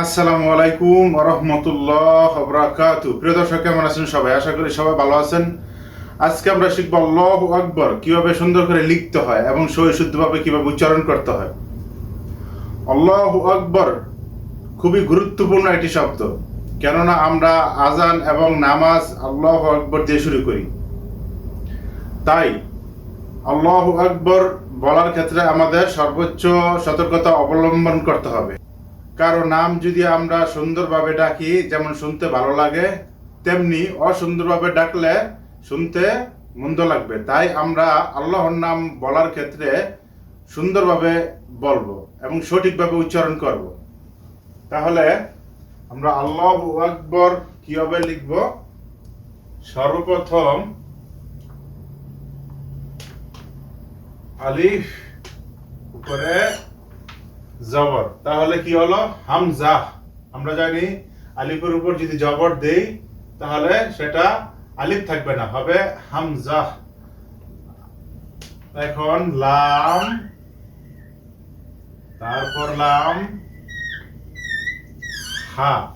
আসসালামু আলাইকুম রহমতুল্লাহ বরাকাতু প্রিয় দর্শক, কেমন আছেন সবাই? আশা করি সবাই ভালো আছেন। আজকে আমরা শিখব আল্লাহ আকবর, কীভাবে সুন্দর করে লিখতে হয় এবং সহি শুদ্ধভাবে কীভাবে উচ্চারণ করতে হয়। আল্লাহ আকবর খুবই গুরুত্বপূর্ণ একটি শব্দ, কেননা আমরা আজান এবং নামাজ আল্লাহ আকবর দিয়ে শুরু করি। তাই আল্লাহ আকবর বলার ক্ষেত্রে আমাদের সর্বোচ্চ সতর্কতা অবলম্বন করতে হবে। কারও নাম যদি আমরা সুন্দরভাবে ডাকি, যেমন শুনতে ভালো লাগে, তেমনি অসুন্দরভাবে ডাকলে শুনতে মন্দ লাগবে। তাই আমরা আল্লাহর নাম বলার ক্ষেত্রে সুন্দরভাবে বলব এবং সঠিকভাবে উচ্চারণ করব। তাহলে আমরা আল্লাহ আকবর কীভাবে লিখব? সর্বপ্রথম আলিফ উপরে জবর। তাহলে কি হলো? হামজা। আমরা জানি আলিফের উপর যদি জবর দেই, তাহলে সেটা আলিফ থাকবে না, হবে হামজা। এখন লাম, তারপর লাম, হা।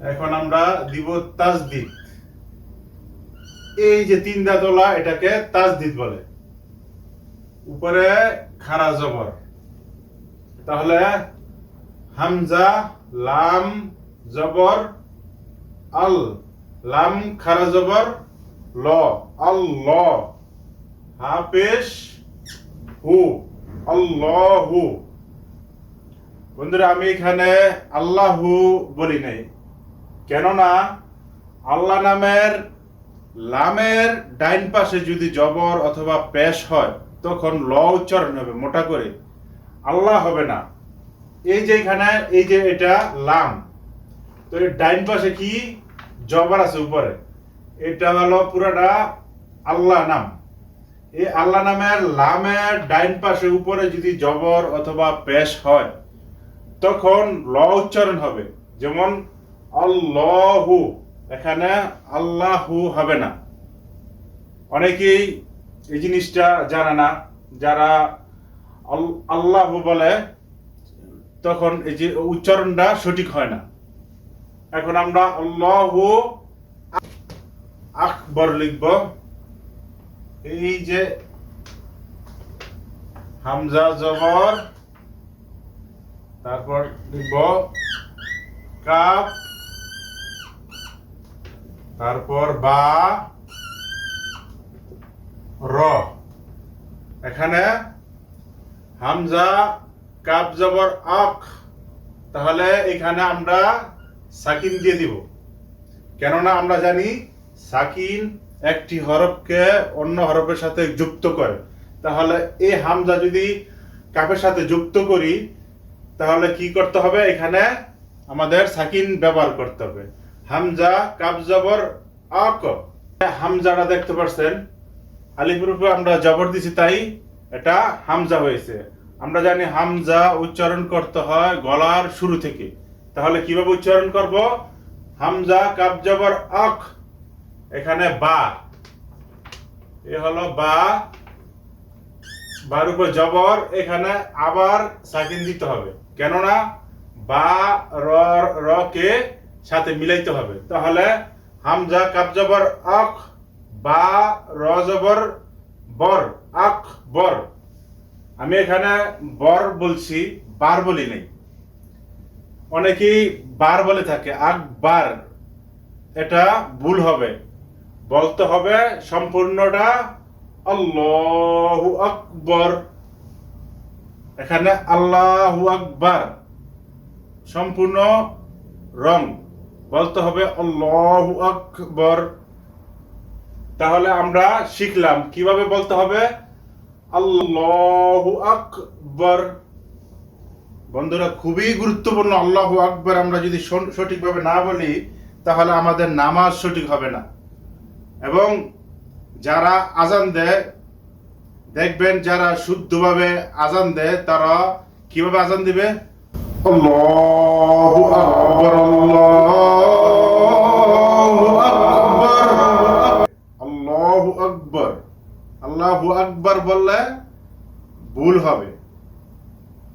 এখন আমরা দিব তাজদিদ। এই যে তিন দাঁতলা এটাকে তাজদিদ বলে। উপরে খারা জবর। তাহলে হামজা, লাম, জবর, আল, লাম, খারা জবর, ল আল ল হাফেশ হু, আল্লাহু। বন্ধুরা, আমি এখানে আল্লাহু বলি নাই। কেননা আল্লাহ নামের লামের ডাইন পাশে যদি জবর অথবা পেশ হয়, তখন ল উচ্চারণ হবে মোটা করে। আল্লাহ হবে না। এই যে এখানে, এই যে এটা লাম। তো এর ডাইন পাশে কি? জবর আছে উপরে। এটা হলো পুরাটা আল্লাহ নাম। এই আল্লাহ নামের লামের ডাইন পাশে উপরে যদি জবর অথবা পেশ হয়, তখন ল উচ্চারণ হবে। যেমন, আল্লাহু। এখানে আল্লাহু হবে না। অনেকেই এই জিনিসটা জানে না। যারা আল্লাহ বলে, তখন এই যে উচ্চারণটা সঠিক হয় না। এখন আমরা আল্লাহ আকবর লিখব। এই যে হামজা জবর তারপর লিখব কাপ তারপর বা, র। এখানে হামজা কাপ জবর আক তাহলে এখানে আমরা সাকিন দিয়ে দিব। কেননা আমরা জানি সাকিন একটি হরফকে অন্য হরফের সাথে যুক্ত করে। তাহলে এই হামজা যদি কাপের সাথে যুক্ত করি, তাহলে কি করতে হবে? এখানে আমাদের সাকিন ব্যবহার করতে হবে। হামজা কাপ জবর আক হামজাটা দেখতে পাচ্ছেন আলিফের উপরে আমরা জবর দিছি তাই এটা হামজা হয়েছে। আমরা জানি হামজা উচ্চারণ করতে হয় গলার শুরু থেকে। তাহলে কীভাবে উচ্চারণ করব? হামজা কাপ জবর আখ, এখানে বা। এ হলো বা। বার উপর জবর, এখানে আবার সাকিন দিতে হবে। কেননা বা, র র কে সাথে মিলাইতে হবে। তাহলে হামজা কাপ জবর আখ, বা, র জবর, বর। আখ বর আমি এখানে বর বলছি, বার বলি নাই। অনেকেই বার বলে থাকে, আকবার। এটা ভুল হবে। বলতে হবে সম্পূর্ণটা আল্লাহু আকবর। এখানে আল্লাহু আকবার। সম্পূর্ণ রং। বলতে হবে আল্লাহু আকবর। তাহলে আমরা শিখলাম কীভাবে বলতে হবে আল্লাহু আকবর। বন্ধুরা, খুবই গুরুত্বপূর্ণ আল্লাহু আকবর। আমরা যদি সঠিকভাবে না বলি, তাহলে আমাদের নামাজ সঠিক হবে না। এবং যারা আজান দেয়, দেখবেন যারা শুদ্ধভাবে আজান দেয়, তারা কীভাবে আজান দিবে? আল্লাহু আকবর, আল্লাহু বললে ভুল হবে।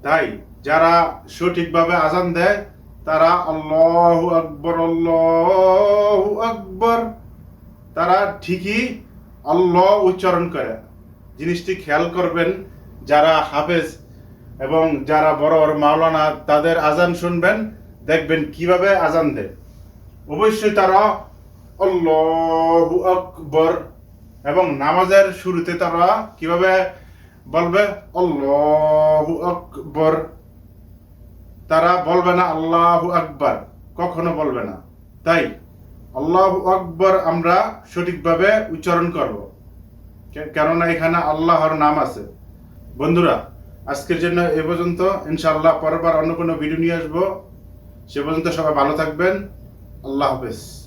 তাই যারা সঠিকভাবে আজান দেয়, তারা আল্লাহু আকবর আল্লাহু আকবর, তারা ঠিকই আল্লাহ উচ্চারণ করে। জিনিসটি খেয়াল করবেন, যারা হাফেজ এবং যারা বড় বড় মাওলানা, তাদের আজান শুনবেন, দেখবেন কীভাবে আজান দেয়। অবশ্যই তারা আল্লাহু আকবর এবং নামাজের শুরুতে তারা কীভাবে বলবে? আল্লাহু আকবর তারা বলবে না, আল্লাহু আকবার কখনো বলবে না। তাই, আল্লাহু আকবর আমরা সঠিকভাবে উচ্চারণ করব। কেননা এখানে আল্লাহর নাম আছে। বন্ধুরা, আজকের জন্য এ পর্যন্ত। ইনশাআল্লাহ পরের বার অন্য কোনো ভিডিও নিয়ে আসব। সে পর্যন্ত সবাই ভালো থাকবেন। আল্লাহ হাফেজ।